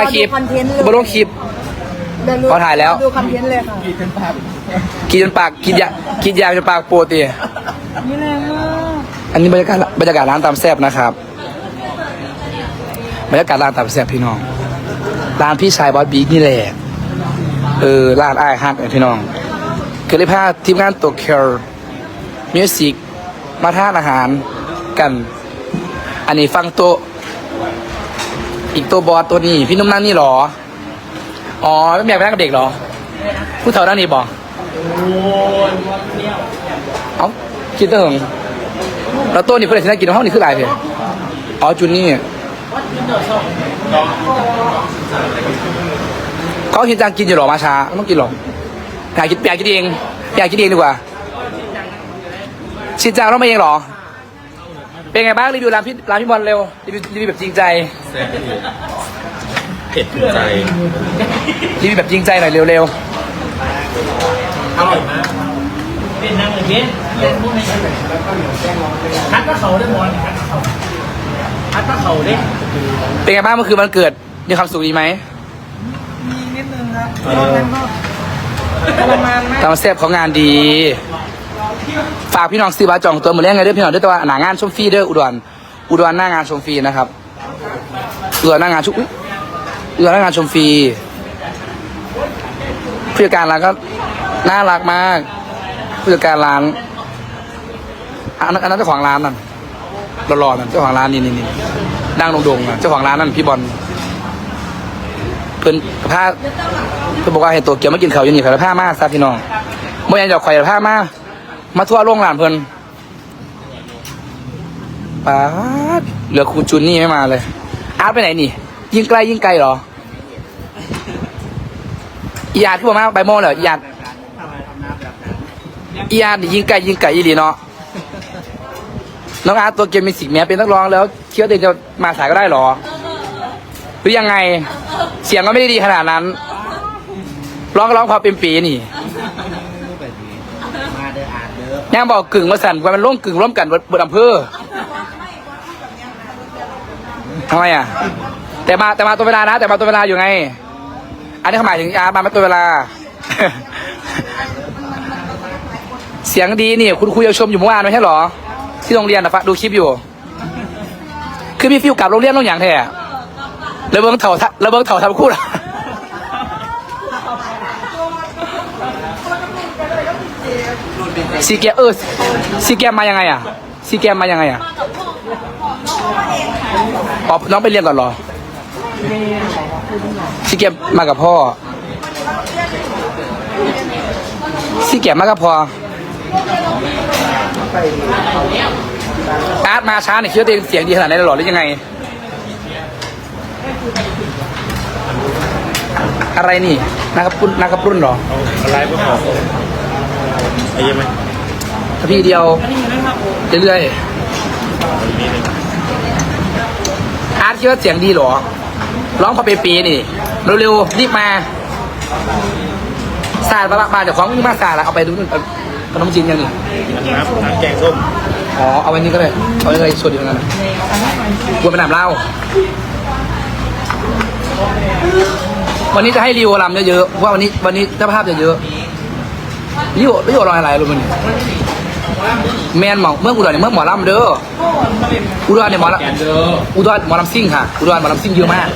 ถ่ายคลิปคอนเทนต์เลย บนลงคลิป เดี๋วดูพอถ่ายแล้ว ดูคอนเทนต์เลยค่ะกินจนปากกินยากินยาจนปากปวดตีนี่แรงมากอันนี้บรรยากาศบรรยากาศร้านตามแซบนะครับบรรยากาศร้านตามแซบพี่น้องร้านพี่ชายบอสบิ๊กนี่แหละเออร้านไอ้ายฮักเนี่ยพี่น้องก็เลยพาทีมงานตัวเคร์มิวสิกมาทานอาหารกัน อันนี้ฟังโตะ อีกตัวบอสตัวนี้ พี่นุ่มนั่งนี่หรอ อ๋อไม่อยากไปนั่งกับเด็กหรอ ผู้เฒ่านั่งนี่บอกเอ้าคิดเถอะแล้วตัวนี้เพื่อนที่นั่งกินห้องนี่คืออะไรเพื่อนอ๋อจุนนี่เขาคิดจังกินอยู่หรอมาช้าต้องกินหรออยากกินอยากกินเองอยากกินเองดีกว่าชินจังต้องมาเองหรอ เป็นไงบ้างรีวิวร้านพี่ร้านพี่บอลเร็วรีวิวรีวิวแบบจริงใจแซ่บดีเผ็ดถูกใจรีวิวแบบจริงใจหน่อยเร็วอร่อยมากเป็นนั่งเลยเย็นเล่นพวกนี้คัดก็เขาได้บอลคัดก็เขาได้ๆเป็นไงบ้างเมื่อคืนวันเกิดมีความสุขดีไหมมีนิดนึงครับนอกนั้นก็ทรมานมากตามเซฟเขางานดี ฝากพี่น้องซื้อบัตรจองตัวมือแรกไงเด้อพี่น้องเด้อแต่ว่าหนางานชมฟรีเด้ออุดรอุดรหน้างานชมฟรีนะครับอุดรหน้างานชุอุดรหน้างานชมฟรีผู้จัดการร้านก็น่ารักมากผู้จัดการร้านอันนั้นเจ้าของร้านนั่นหล่อๆนั่นเจ้าของร้านนี่นี่นี่ดังโด่งๆนะเจ้าของร้านนั่นพี่บอลเพิ่อนผ้าเพิ่นบอกว่าให้ตัวเกียวมากินเขาอยู่นี่ข่อยละผ้ามาซะพี่น้องบ่อยังจะข่อยผ้ามา มาทั่วโรงหลานเพิ่นป๊าดเหลือครูจุนนี่ไม่มาเลย อาร์ตไปไหนนี่ ยิ่งใกล้ยิ่งไกลเหรออีอาร์ตที่บอกมาใบโมงเหรออีอาร์ตอีอาร์ตนี่ยิ่งไกลยิ่งไกลอีหลีเนาะน้องอาร์ตตัวเกมมิสิกแม้เป็นนักร้องแล้วเชื่อตัวเองจะมาสายก็ได้เหรอ หรือยังไง เสียงก็ไม่ได้ดีขนาดนั้น ร้องก็ร้องพอเป็นปีนี่ เด้ออ่านเด้อย่างบอกกึ่งมาสั่นว่ามันร่วมกึ่งร่วมกันบดอำเภอทำไมอะ แต่มาแต่มาตัวเวลานะ แต่มาตัวเวลาอยู่ไง อันนี้เขาหมายถึงอามาไม่ตัวเวลา เสียงดีนี่ คุณครูยังชมอยู่เมื่อวานไม่ใช่หรอ ที่โรงเรียนนะฟะดูคลิปอยู่ คือมีฟิวกลับโรงเรียนโรงอย่างแท้แล้วเบิ้งเถ่าทะแล้วเบิ้งเถ่าทำคู่ละ ซีเกมเออซีเกมมายังไงอะซีเกมมายังไงอะอ๋อน้องไปเรียนก่อนเหรอซีเกมมากับพ่อซีเกมมากับพ่ออาร์ตมาช้าเนี่ยคิดว่าตัวเองเสียงดีขนาดนั้นหรอหรือยังไง อะไรนี่นะครับรุ่นนะครับรุ่นหรออะไรพวกเขา ไอ้ยังไหมพี่เดียว เรื่อยๆอาร์ตคิดว่าเสียงดีเหรอ ร้องพอเป็นปีนี่ เร็วๆ รีบมาสาดมาละมาจากของมาสาดละเอาไปดูนู่นเอาขนมจีนยังนี่น้ำน้ำแกงส้ม อ๋อ เอาไว้นี่ก็ได้ เอาไว้อะไรส่วนอยู่ตรงนั้นนะกลัวเป็นน้ำเหล้าวันนี้จะให้ริวลำเยอะๆเพราะว่าวันนี้วันนี้เจ้าภาพจะเยอะ ริวริวรอยอะไรรู้มั้ยแมนหมอเมืองอุดรเนี่ยเมืองหมอลำเด้ออุดรเนี่ยหมอลำอุดรหมอลำซิ่งค่ะอุดรหมอลำซิ่งเยอะมาก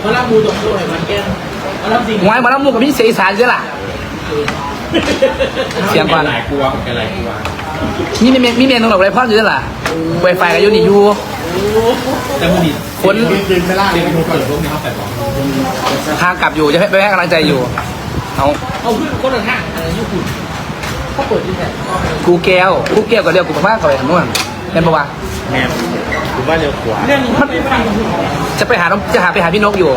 เพราะรับมูตกด้วยมันแก้มารับจริงหวยหมอลำมุกกับพี่เสียอีสานใช่ล่ะเสียงก่อนหลายกลัวแกหลายกลัวมีเมนมีเมนตรงไหนพ่ออยู่ใช่ล่ะไวไฟกับยูนี่อยู่แต่มึงดิคนดึงไม่ล่าเลยไม่รู้ก่อนหรือพวกนี้เขาแต่บอกทางกลับอยู่จะให้ไปให้กำลังใจอยู่ เอาเอาขึ้นคนละห้างอะไรญี่ปุ่นเขาเปิดที่ไหนกูแก้วกูแก้วก็เรียกกูมากกับไปทางนู้นเป็นปะวะแม่ผมว่าเร็วกว่าเรื่องนี้มันไม่ฟังจะไปหาน้องจะหาไปหาพี่นกอยู่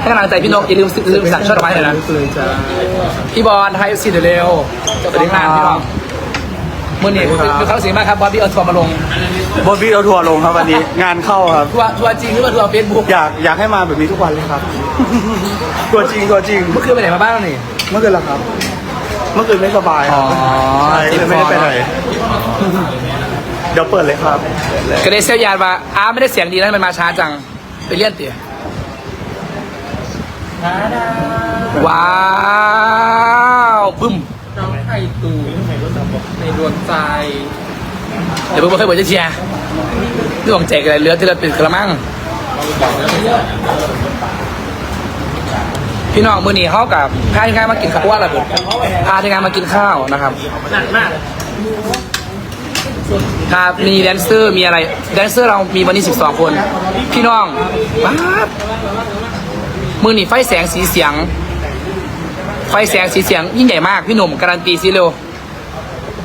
ให้กำลังใจพี่นกอย่าลืมซื้อลืมสั่งช่อดอกไม้หน่อยนะพี่บอลไทยซีเร็วสวัสดีครับพี่น้อง มื่อนี้เป็นเขาเสียงมากครับบอลพี่เอาทัวร์มาลงบนพี่เอาทัวร์ลงครับวันนี้ งานเข้าครับ ทัวร์ทัวร์จริงหรือว่าทัวร์เฟซบุ๊กอยากอยากให้มาแบบนี้ทุกวันเลยครับ ตัวจริงตัวจริง เมื่อคืนไปไหนมาบ้างนี่ เมื่อคืนละครับ เมื่อคืนไม่สบายคอ๋รัอบใช่ก็เลยไม่ได้ไปไหนเดี๋ยวเปิดเลยครับก็เลยเซลยานมาอ้าไม่ได้เสียงดีนะมันมาช้าจัง ไปเลี่ยนเตี๋ยดาดาว้าวบึ้มน้องไข่ตูใน ดวงใจเดี๋ยวเพิ่งมาเคยบอกจะเชียร์เรื่องของแจกอะไรเหลือที่เราติดกระมัง พี่น้องมือนี้เขากับพาทีมงานมากินข้าวว่าอะไรบุพาทีมงานมากินข้าวนะครับหนักมากครับมีแดนเซอร์มีอะไรแดนเซอร์เรามีวันนี้ 12 คน พี่น้องป๊าบมือหนีไฟแสงสีเสียง ไฟแสงสีเสียงยิ่งใหญ่มาก พี่หนุ่มการันตีซิเร็ว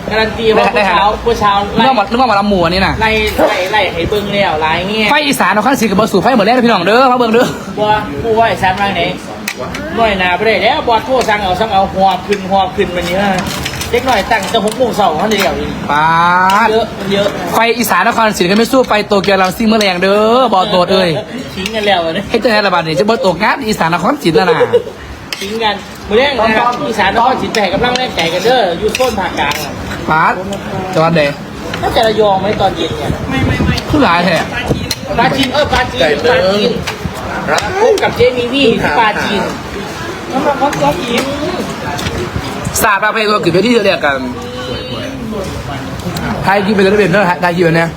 การันตีว่าได้ผู้ได้เช้าผู้เช้านึกว่านึกว่าหมาลำหมูอันนี่น่ะไล่ไล่ไล่ให้เบิ้งแล้วไล่เงี้ยไฟอีสานเอาข้างสีกับบอสูไฟเหมือนแรกนะพี่น้องเด้อมาเบิ่งเด้อบัวผู้ว่าไอ้ซันว่าไหนหน่อยหนาไปได้แล้วบอดโทษสั่งเอาสั่งเอาหอบขึ้นหอบขึ้นวันนี้ฮะเล็กหน่อยตั้งจะหกโมงเช้าเขาเดียวนี่ป๊าดเยอะมันเยอะไฟอีสานนครศรีก็ไม่สู้ไฟโตเกียวลำซิ่งเมื่อแรงเด้อบอโตดเอ้ยทิ้งกันแล้วเนี่ยเฮ็ดจังได๋ระบาดนี่จะบ่ตกงานอีสานนครศรีแล้วนะทิ้งกัน มือแรกนะครับอีสานนครศรีแต่กำลังแรงใจกันเด้ออยู่โซนภาคกลางอะป๊าดจังหวัดใดน่าจะระยองไหมตอนเย็นเนี่ยไม่ไม่ไม่คือหลายแท้ปลาจีนเออปลาจีนปลาจีนพบกับเจมี่วี่ที่ปลาจีนสำหรับคนตัวอีกศาสตร์ประเภทตัวคือเวทีเรียกกันไทยกินไปแล้วเป็นเด้อไทยกินเนี่ย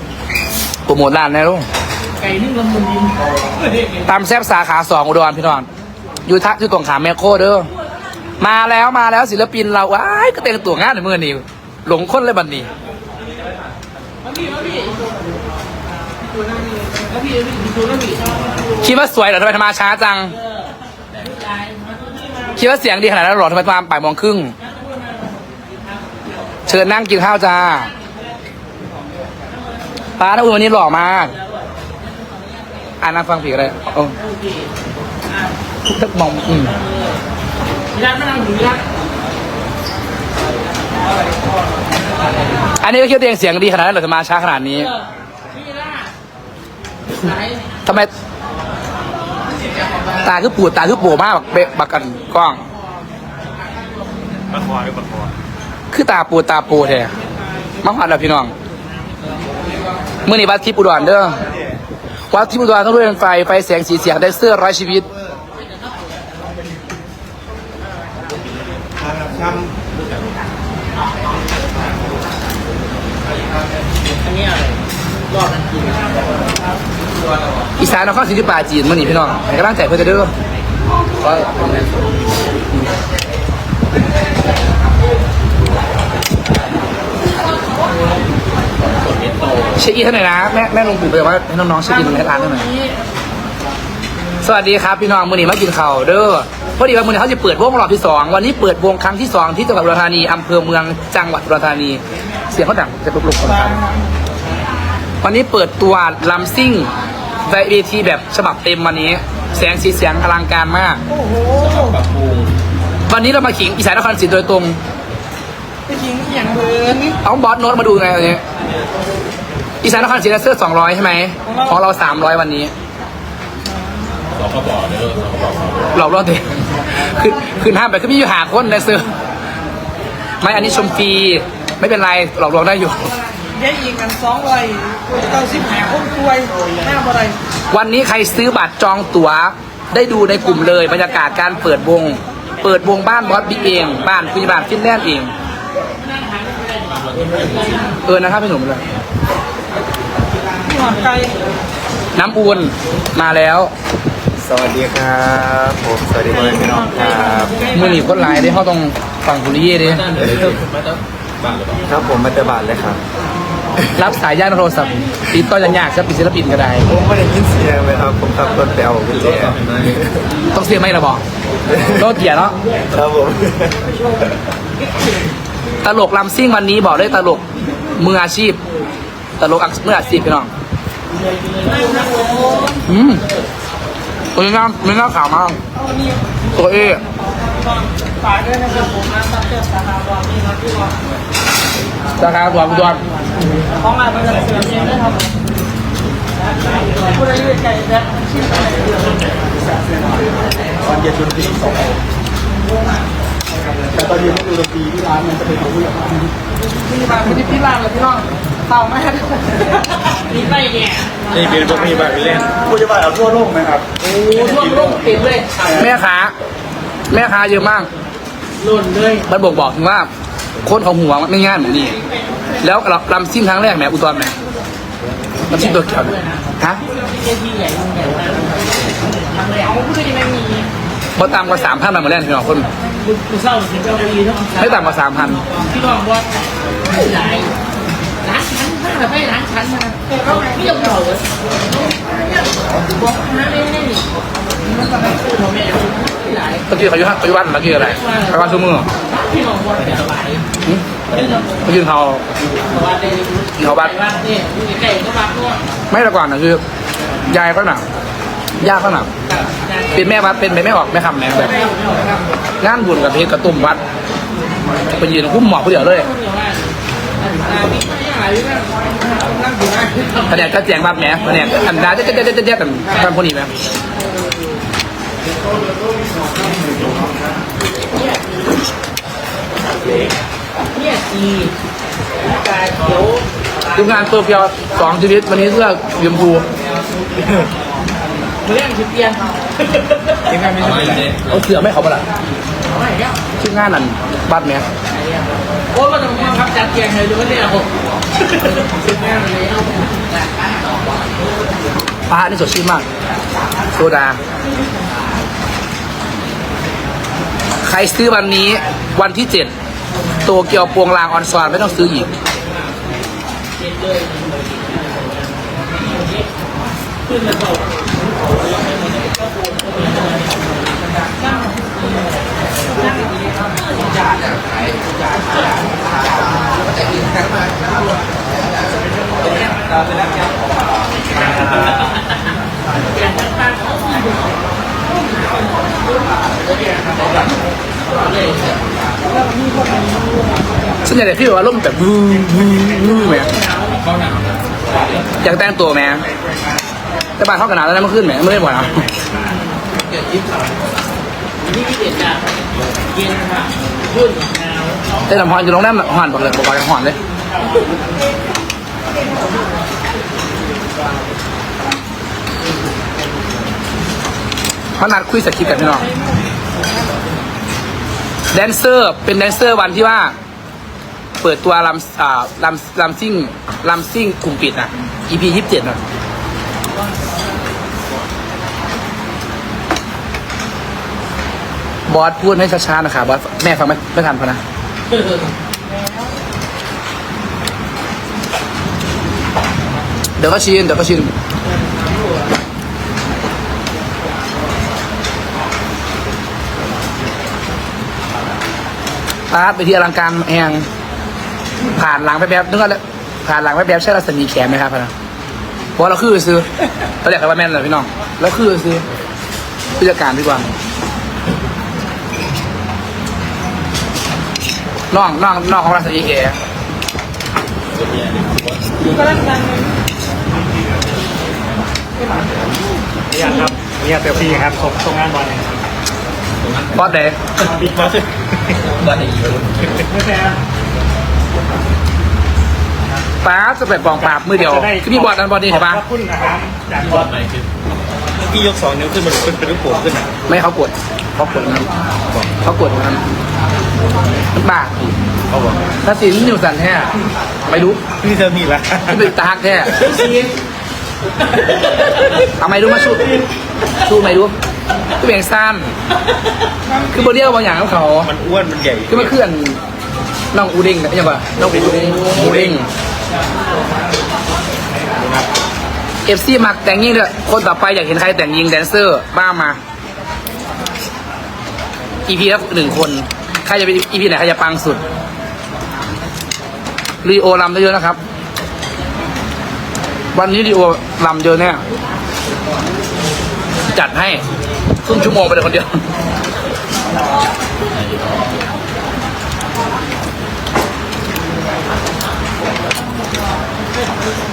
โปรโมทร้านแน่ลูกไก่นึ่งละมุนดินตามแซบสาขาสองอุดรพี่น้องอยู่ทักอยู่ตรงขามแมคโครเด้อ มาแล้วมาแล้วศิลปินเราว้ายก็แต่งตัวงานในมือนี่หลงคนเลยบัดนี้มาพี่มาพี่มาพี่มาพี่ดูนะพี่คิดว่าสวยเหรอทำไมทำมาช้าจัง คิดว่าเสียงดีขนาดนั้นเหรอทำไมมาบ่ายโมงครึ่ง เชิญนั่งกินข้าวจ้าป้าน้าอุ่นวันนี้หล่อมากอ่านนั่งฟังผีก็ได้โอ้ทุกมองอืม ร้านมะนาวหรือร้านอันนี้ก็คิดว่าตัวเองเสียงดีขนาดนั้นเหรอทำไมมาช้าขนาดนี้พี่ล่าไหนทำไม ตาคือปูดตาคือโปมากบักเบะบักกันกล้อง ประคอหรือประคอคือตาปูตาปูแท้มาผ่านแล้วพี่น้องเมื่อนี้วัดทิพย์อุดรเด้อวัดทิพย์อุดรต้องด้วยไฟไฟแสงสีเสียงได้เสื้อร้อยชีวิต อันนี้อะไรรอบนั้นกินอีสานนครศรีธรรมราชจีนมื่อนี้พี่น้องให้กำลังใจเพื่อนเด้อขอเช็คอินเท่าไหร่นะแม่แม่ลงปุ่มไปว่าให้น้องๆเช็คอินให้ร้านเท่าไหร่สวัสดีครับพี่น้องมื่อนี้มากินข้าวเด้อ พอดีว่ามื่อนี้เขาจะเปิดวงรอบที่สองวันนี้เปิดวงครั้งที่สองที่จังหวัดอุดรธานีอำเภอเมืองจังหวัดอุดรธานี เสียงเขาดังจะลุกๆคนกันวันนี้เปิดตัวลำซิ่งเวทีแบบฉบับเต็มวันนี้ แสงสีเสียงอลังการมาก โอ้โหวันนี้เรามาขิงอีสานนครศรีโดยตรงไปยิงอย่างเบิร์นเอาบอสโน้ตมาดูไงวันนี้อีสานนครศรีเสื้อสองร้อยใช่ไหมของเราสามร้อยวันนี้สองกระบอกเด้อสองกระบอกเรารอดเอง คือคือห้ามไปคือมีอยู่หาคนในเสื้อไม่อันนี้ชมฟรีไม่เป็นไรหลอกลวงได้อยู่ได้ยิงกันสองร้อยเก้าสิบห้าคนตัวยหน้าบ่ได้วันนี้ใครซื้อบัตรจองตั๋วได้ดูในกลุ่มเลยบรรยากาศการเปิดวง เปิดวงบ้านบอสบิ๊กเอง บ้านคุณยาบาลฟินแลนด์เอง เออนะครับพี่หนุ่มเลยที่หอดไก่น้ำอูนมาแล้ว สวัสดีครับผมสวัสดีพ่อแม่พี่น้องครับมือหนีคนหลายได้เขาต้องฝั่งคุริเย่ดิครับผมมาเตบานเลยครับรับสายย่านโทรศัพท์ติดต่อยังยากจะเป็นศิลปินก็ได้ผมไม่ได้ยินเสียงเลยครับผมขับรถไปเอากุญแจต้องเสียงไม่ระบอกโลเกียร์เนาะครับผมตลกลำซิ่งวันนี้บอกได้ตลกมืออาชีพ ตลกมืออาชีพพี่น้องอืม ตัวนี้น่าไม่น่าขาวมากตัวเอฝากด้วยนะครับผมร้านซัพเตอร์สาขาบอลนี่ครับที่ว่าราคาตัวตัวของงานมันจะเสียเองได้ครับผู้ใดยืดไก่แซ่บชิ้นอะไรวันเย็นดนตรีสอง แต่ตอนนี้ไม่ดูดนตรีที่ร้านมันจะเป็นของผู้ใหญ่บ้านพี่บางไม่ได้พี่บางเลยพี่น้องเต่าแม่นี่ไม่เนี่ยนี่เป็นพวกนี้บ้านไปเล่นผู้ใหญ่บ้านเอาทั่วโลกไหมครับโอ้ท่วมโลกเต็มเลยแม่ค้าแม่ค้าเยอะมากหล่นเลยมันบอกบอกถึงว่าคนของหัวมันไม่ง่ายเหมือนนี่ แล้วเราลำซิ่งครั้งแรกแหมอุตรแหมลำซิ่งตัวเขียวเนี่ยฮะเวทีใหญ่ใหญ่มากทำเลยเอาเพื่อนยังไม่มี พอตามกว่าสามพันมาเหมือนแรกพี่น้องคนกูเศร้าถึงเจ้าวีทั้งไม่ต่ำกว่าสามพันพี่น้องว่าหลายร้านชั้นมากไม่ร้านชั้นมาไม่ยอมเหล่าเลยบอกนะไม่ได้มันทำให้ตัวแม่หลายตะกี้เขาอยู่เขาอยู่บ้านตะกี้อะไรไปบ้านชั่วโมงพี่น้องว่าสบายตะกี้เขาว่าได้เขาบ้านบ้านนี่อยู่ใกล้ก็บ้านนู่นไม่แต่ก่อนนะคือยายก็หนัก ย่าก็หนักเป็นแม่วัดเป็นไปไม่ออกไม่คำแม่แบบงานบุญกับเพชรกระตุ้มวัดไปยืนคุ้มหมอกผู้เดียวเลยแผนกก็แจงบัตรแหมแผนกอันดาเจ๊เจ๊เจ๊เจ๊เจ๊กันท่านพวกนี้ไหมเนี่ยสีกาเขียวทีมงานตัวเพียวสองชีวิตวันนี้เสื้อยืมพู เรื่องสิเปลี่ยนที่งานไม่ใช่เป็นไรเอาเสือไม่เขาปะล่ะไม่แล้วทีมงานนั่นบัตรแหมโอ้ก็ต้องมาครับจัดเตียงเลยดูว่าเนี่ยผมสิบแม่เลยเอาปลานี่สดชื่นมาก โซดา ใครซื้อวันนี้วันที่เจ็ดโตเกียวปวงลางออนซอนไม่ต้องซื้ออีก ส่วนใหญ่เนี่ยพี่แบบว่าร่มแบบวูวูวูไหมอยากแต่งตัวไหมแต่บ้านเขากันหนาวแล้วนะเมื่อคืนไหมไม่ได้บ่อยนะนี่พี่เด็ดจ้ะเย็นค่ะขึ้นหนาวแต่ลำพอนจะลงน้หอนบอกเลยบอกว่าหอนเลย เขานัดคุยสคริปต์กันพี่น้องแดนเซอร์เป็นแดนเซอร์วันที่ว่า เปิดตัวลำอ่าลำลำซิ่งลำซิ่งกลุ่มปิดอะ EP ยี่สิบเจ็ดน่ะบอสพูดให้ช้าๆนะครับบอสแม่ฟังไม่ไม่ทันพอนะ ดี๋ยวก็ชินเดี๋ยวก็ชินตาร์ทไปที่อลังการแหงผ่านหลังไปแบบนึกว่าผ่านหลังไปแบบใช่รัศมีแขนไหมครับพะนะเพราะเราคือซื้อเราเรียกกันว่าแม่นเลยพี่น้องแล้วคือซื้อผู้จัดการดีกว่าน้องน้องน้องของรัศมีแขนอยาก ครับอยากเซลฟี่ครับส่งส่งงานบอลบอสเดย์บิ๊กบอสบ้านอีกไม่แพ้ป้าจะไปกองปราบมือเดียวคือมีบอสนั้นบอสนี้ใช่ปะขอบคุณนะครับจากบอสไหนคือพี่ยกสองนิ้วขึ้นมาเป็นเป็นลูกโป่งขึ้นไม่เขากดเขากดนั้นเขากดนั้นมันบ้าเขาบอกถ้าสินนิวสันแท้ไม่รู้พี่เธอมีละที่เป็นตาฮักแท้ เอาไม่รู้มาสู้สู้ไม่รู้คือเบี่ยงสั้นคือบอเรียกบางอย่างของเขามันอ้วน มันใหญ่คือมันเคลื่อนน้องอูดิงนะยังไงน้องอูดิงอูดิงเอฟซีมักแต่งยิงเลยคนต่อไปอยากเห็นใครแต่งยิงแดนเซอร์ บ้ามาอีพีละหนึ่งคน ใครจะเป็นอีพีไหนใครจะปังสุดรีโอลำเยอะๆนะครับ วันนี้รีโอลำเยอะแน่จัดให้ครึ่งชั่วโมงไปเลยคนเดียว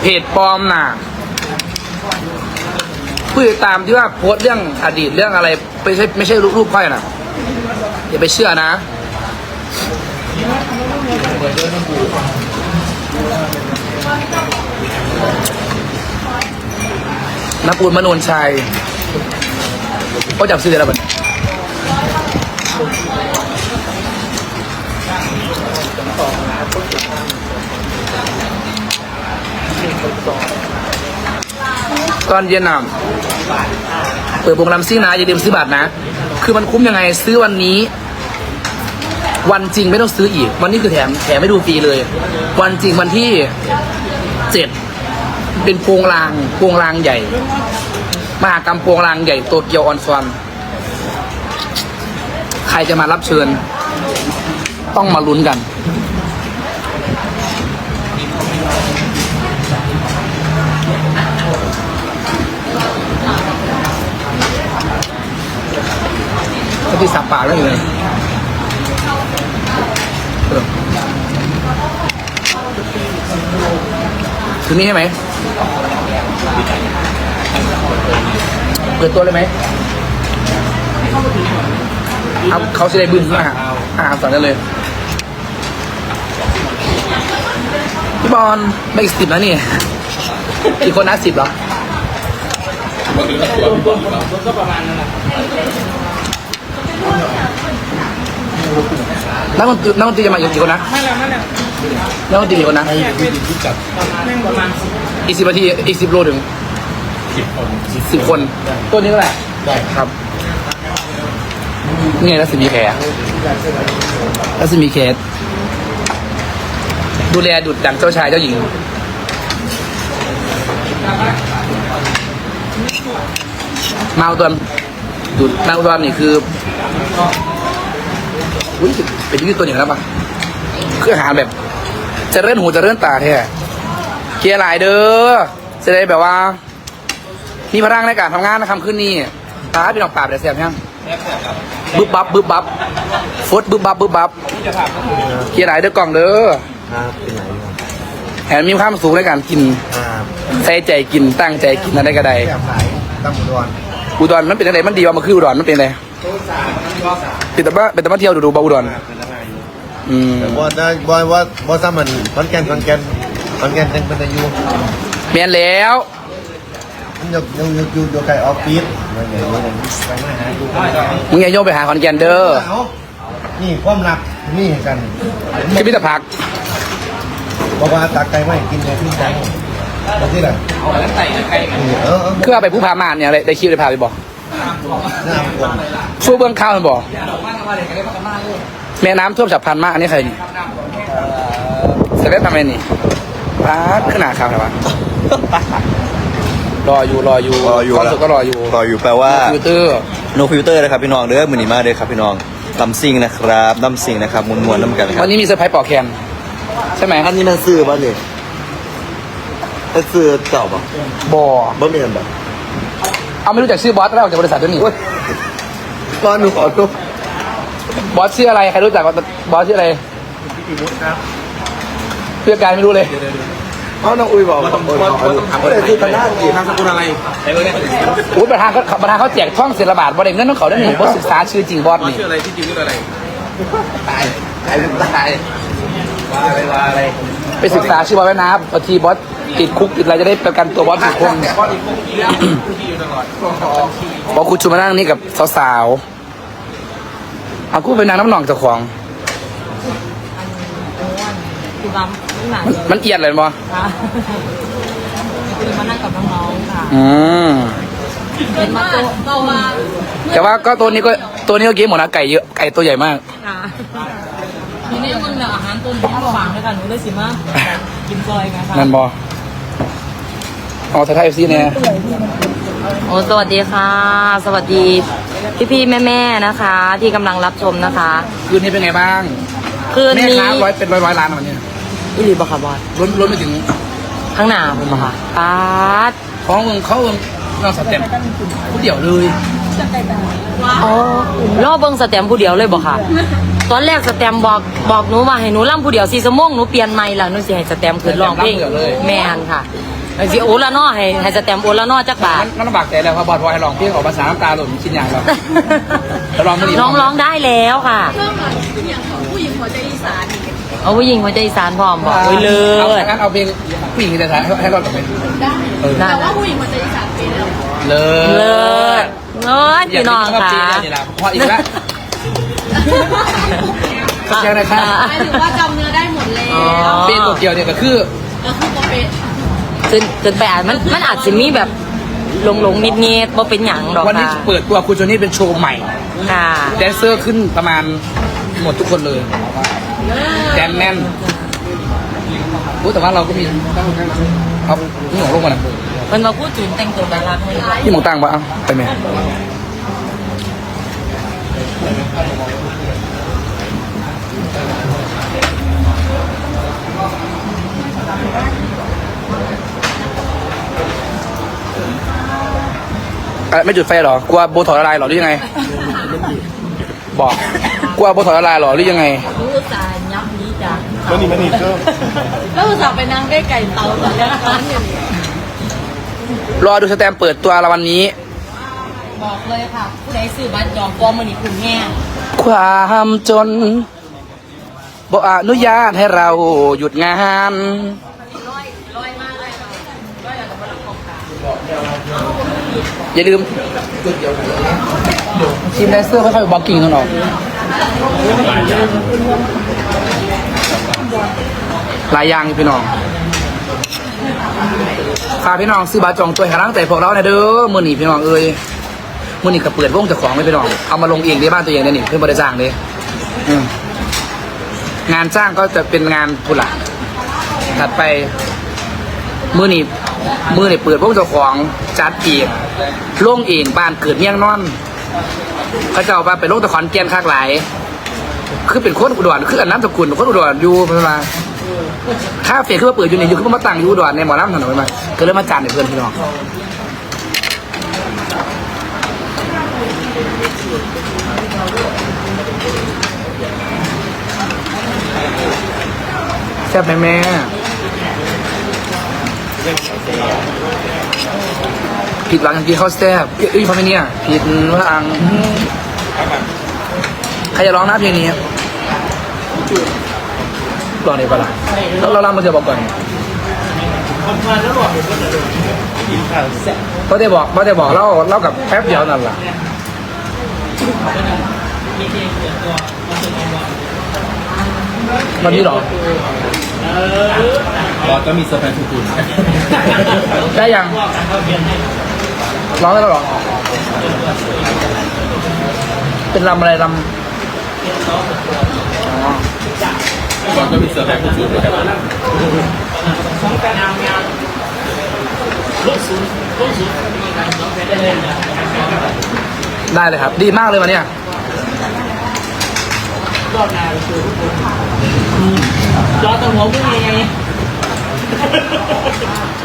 เพจปลอมน่ะผู้ติดตามที่ว่าโพสเรื่องอดีตเรื่องอะไรไม่ใช่ไม่ใช่รูปค่อยน่ะอย่าไปเชื่อนะ เบอร์เดอร์ น้ำบูน้ำปูนมโนนชัยก็จับซื้อได้แล้วบัดตอนเย็นน่ะเปิดวงลำซิ่งนะอย่าลืมซื้อบัตรนะ คือมันคุ้มยังไงซื้อวันนี้ วันจริงไม่ต้องซื้ออีก วันนี้คือแถมแถมไม่ดูฟรีเลย วันจริงวันที่เจ็ด เป็นโปรงลางโปรงลางใหญ่ มหากรรมโปรงลางใหญ่โตเกียวออนซอนใครจะมารับเชิญ ต้องมาลุ้นกัน ที่สับปากแล้วอยู่เลยเออนี้ใช่ไหม เปิดตัวเลยไหมเอาเขาจะได้บึ้งอาหารอาหารสอนได้เลยพี่บอลไม่อีกสิบแล้วนี่กี่คนนะสิบเหรอก็ประมาณนั้นแหละนักดนตรีนักดนตรีจะมาอีกกี่คนนะไม่แล้วไม่แล้วนักดนตรีกี่คนนะประมาณสิบ อีกสิบนาทีอีกสิบโลถึงสิบคน ตัวนี้เท่าไหร่ได้ครับนี่ไงรัศมีแขรัศมีแขดูแลดุดดังเจ้าชายเจ้าหญิงมาอุดรดุดมาอุดรนี่คืออุ้ยเป็นยืดตัวอย่างแล้วปะคืออาหารแบบ จะเลื่อนหูจะเลื่อนตาแท้ เคลียร์หลายเด้อจะได้แบบว่ามีพลังในการทำงานนะคำขึ้นนี่ตาพี่น้องปราบแต่เสียบยังบึ๊บบับบึ๊บบับฟดบึ๊บบับบึ๊บบับเคลียร์หลายเด้อกล่องเด้อครับเป็นไหนครับแถมมีความสูงในการกินครับใส่ใจกินตั้งใจกินอะไรก็ได้แบบไหนตั้งอุดรอุดรมันเป็นอะไรมันดีว่ามันคืออุดรมันเป็นอะไรเป็นแต่ว่าเป็นแต่ว่าเที่ยวดูดูบาอุดรอืมแต่ว่าได้บ่ว่าบ่ซ้ำมันคอนแกนคอนแกน คอนแกนยังเป็นอายุเมียนแล้ว มันอยู่อยู่อยู่อยู่อยู่ใกล้ออฟฟิศมันอย่างนี้ไปมาหาดูมึงอย่าโยกไปหาคอนแกนเด้อเอานี่ความรักนี่กันคือพิธภักบอกว่าตักไก่ไม่กินเลยที่จังบอกที่ไหนเอาแล้วใส่ไก่นี่เออเออคือเอาไปผู้พามานเนี่ยได้ได้คิวได้พาไปบอกหน้าคนสู้เบื้องข้าวมันบอกแม่น้ำท่วมฉับพลันมากอันนี้ใครนี่เสร็จแล้วทำไมนี่ ป้าดขึ้นหนาข่าวไหนวะรออยู่รออยู่รออยู่ความสุขก็รออยู่รออยู่แปลว่า ฟิลเตอร์ no filter นะครับพี่น้องเด้อมือนีมาเด้อครับพี่น้องลำซิงนะครับลำซิงนะครับมวนมวนๆน้ำกันครัวับนนี้มีเซอร์ไพรส์ปอกแคนใช่ไหมอันนี้มันซื้อป่ะเนี่ยมันซื้อเก่าป่ะบอบ่เมียนแบบเอาไม่รู้จักชื่อบอสแล้วออกจากบริษัทด้วยนี่ตอนหนูขอทุกบอสชื่ออะไรใครรู้จักบอสชื่ออะไร เพื่อนการไม่รู้เลย เอาน้องอุ้ยบอกว่าต้องเอาเลยซื้อตลาดดีนามสกุลอะไรใส่เบอร์ได้อุ้ยประธานเขาประธานเขาแจกท่องเสียระบาดบอสเองเงินต้องเขาได้หนึ่งบอสศึกษาชื่อจริงบอสบอสนี่ชื่ออะไรที่จริงชื่ออะไรตายตายเป็นตายว่าอะไรว่าอะไรไปศึกษาชื่อบอสไว้นะบางทีบอสติดคุกติดอะไรจะได้ประกันตัวบอสทุกคนบอสอีกพวกเรื่องที่อยู่ตลอดบอกคุณชูมานั่งนี่กับสาวๆเอากูไปนางน้ำหนองเจ้าของคือว่า หนังมันมันเอียดเลยบอค่ะคือมานั่งกับน้องๆค่ะอืมเป็นมาโตโตมาแต่ว่าก็ตัวนี้ก็ตัวนี้ก็เกมหมดนะไก่เยอะไก่ตัวใหญ่มาก ค่ะทีนี้มึงเนี่ยอาหารตัวนี้ฝางเลยค่ะหนูเลยสิมากินซอยไงคะนั่นบอเอาสไทยเอฟซีเนี่ยโอ้สวัสดีค่ะ สวัสดีพี่ๆแม่ๆนะคะ ที่กำลังรับชมนะคะ คืนนี้เป็นไงบ้างคืนแม่นี้ค้าร้อยเป็นร้อยร้อยล้านวันนี้ อิริบคาบอลล้นล้นไปถึงข้างหน้าคุณปะคะปาดของเมืองเขาเมืองนอกสเต็ปผู้เดี่ยวเลยอ๋อรอเบิ้งสแตมป์ผู้เดียวเลยบอกค่ะ ตอนแรกสแตมป์บอกบอกหนูว่าให้หนูล่ำผู้เดียวสี่สมงหนูเปลี่ยนใหม่ละหนูสิให้สแตมป์ขึ้นร้องเพลงแมนค่ะให้สิโอละเนาะให้ให้สแตมป์โอละเนาะจักบาทมันมันลำบากใจแล้วพอบอดพอให้ลองเพลงออกภาษาน้ำตาหล่นชิ้นใหญ่แล้วแต่ลองไม่ดีน้องร้องได้แล้วค่ะ เอาผู้หญิงหัวใจอีสานพร้อมบอกโอ้ยเลิเอาศงั้นเอาเพลงผู้หญิงจะถ่ายให้รอดกับเพลงได้ แต่ว่าผู้หญิงมันจะอีสานเป็นแล้วเลิเลิศศเลิศพี่น้องค่ะนี่แหละพออีกแล้วแค่ไหนครับ หมายถึงว่าจำเนื้อได้หมดแล้วอ๋อเพลงตัวเกียวเนี่ยก็คือก็คือโปรเปะจนจนไปอ่านมันมันอาจจะมีแบบหลงหลงนิดนิดๆบ่เป็นหยังดอกวันนี้ค่ะเปิดตัวคุณโจนี่เป็นโชว์ใหม่ ค่ะ แดนเซอร์ขึ้นประมาณหมดทุกคนเลย แดนแน่นรู้แต่ว่าเราก็มีเอาพี่หมูลงมาหน่อยมันมาพูดถึงแต่งตัวน่ารักเลยพี่หมูตั้งปะเอ้าไปไหมไม่จุดไฟหรอกลัวโบถอยละลายหรอหรือยังไง บอกกลัวโบถอยละลายเหรอหรือยังไง รู้สายยับนี้จ้ะมันนี่มันนี่ก็แล้วอุตส่าห์ไปนั่งใกล้ไก่เตาตอนแรกร้อนอยู่นี่รอดูสแตมป์เปิดตัวละวันนี้ บอกเลยค่ะ ผู้ใดซื้อบัตรจองฟอร์มมันนี่คุณแง่ความจนบ่อนุญาตให้เราหยุดงาน อย่าลืมทีมแดนเซอร์ค่อยๆบล็อกกิ้งกันออกหลายอย่างพี่น้องฝากพี่น้องซื้อบัตรจองตัวห้กำลังใจพวกเราหน่ยเด้อมื้อนี้พี่น้องเอ้ยมื้อนี้ก็เปิดวงจ้าของไม่พี่น้อง เอามาลงเองที่บ้านตัวเองเนี่ยนี่เพื่อนบริจ้างเด้อืมงานจ้างก็จะเป็นงานผู้หลักถัดไปมือนี่ มือนี่เปิดวงเจ้าของจัดเองล่งเองบ้านเกิดเมียงนอนเขาเจ้าว่าไปโล่งตะขอนเกียนคากหลาย คือเป็นคนอุดรคืออันน้ำสกุลคนอุดรอยู่เพิ่นมาค่าเฟ่คือมาเปิดอยู่นี่อยู่คือมาตั้งอยู่อุดรในหมอลำถนนมาก็เลยมาจานให้เพื่อนพี่น้องแซ่บไหมแม่ ผิดหวังอย่างที่เขาแซ่บเอ้ยเขาไม่เนี่ยผิดหวังใครจะร้องน้าเพลงนี้ลองดีกว่าล่ะเราเราลองมาเจอบอกก่อนเขาได้บอกเขาได้บอกเล่าเล่ากับแป๊บเดียวนั่นแหละวันนี้หรอ บอสก็มีเซอร์ไพรส์คุณได้ยังร้องได้แล้วเหรอเป็นลำอะไรลำอ๋อบอสก็มีเซอร์ไพรส์คุณด้วยครับได้เลยครับ ดีมากเลยวัน เนี้ยรอตัวหัวมึงไง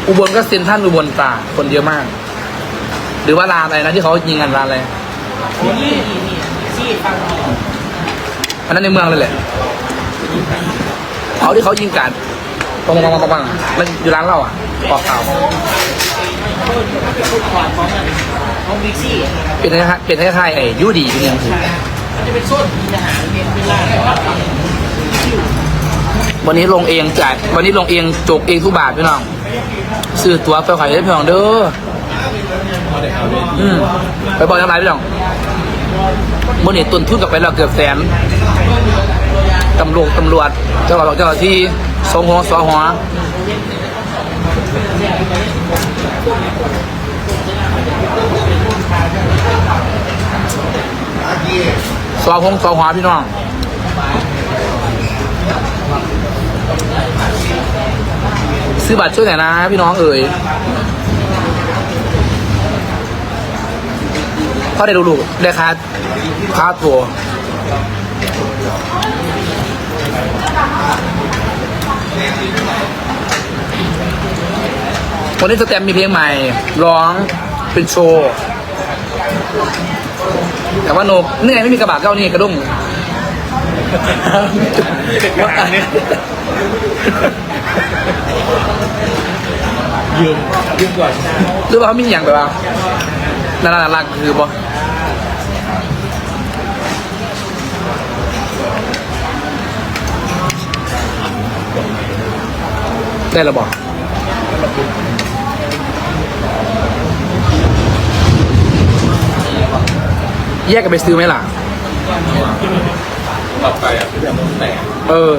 อุบลก็เซ็นทรันอุบลตราคนเยอะมาก หรือว่าร้านอะไรนะที่เขายิงกันร้านอะไรนี่นี่ซี่ฟังอันนั้นในเมืองเลยแหละเขาที่เขายิงกันปังปังปังปังปังมันอยู่ร้านเราอะออกข่าวพูดก่อนของมันของบิ๊กซี่เป็นคล้ายๆเป็นคล้ายๆไอ้ยูดีเป็นยังไง มันจะเป็นโซนมีทหารเป็นเวลาแต่ว่าวันนี้ลงเองจ่ายวันนี้ลงเองจกเองทุกบาทพี่น้องซื้อตั๋วไปขายให้พี่น้องเด้ออืมไปบอกยังไงพี่น้องมื่อนี้ตุนทุนกลับไปแล้วเกือบแสนตำรวจตำรวจเจ้าหน้าที่เจ้าหน้าที่สองหัวสองหัว สองหงสองหัวพี่น้องซื้อบัตรช่วยหน่อยนะ พี่น้องเอ๋ยพอได้ดูๆได้ค่าค่าตัววันนี้สแตมมีเพลงใหม่ ร้องเป็นโชว์ แต่ว่าโนนี่ไงไม่มีกระบะเก้านี่กระดุ้งเป็นงานเนี่ยยืมยืมก่อนหรือว่าเขามีอย่างแบบว่าน่ารักน่ารักคือบ่ได้แล้วบอก แยกกันไปซื้อไหมล่ะ ต่อไปอะแต่เออ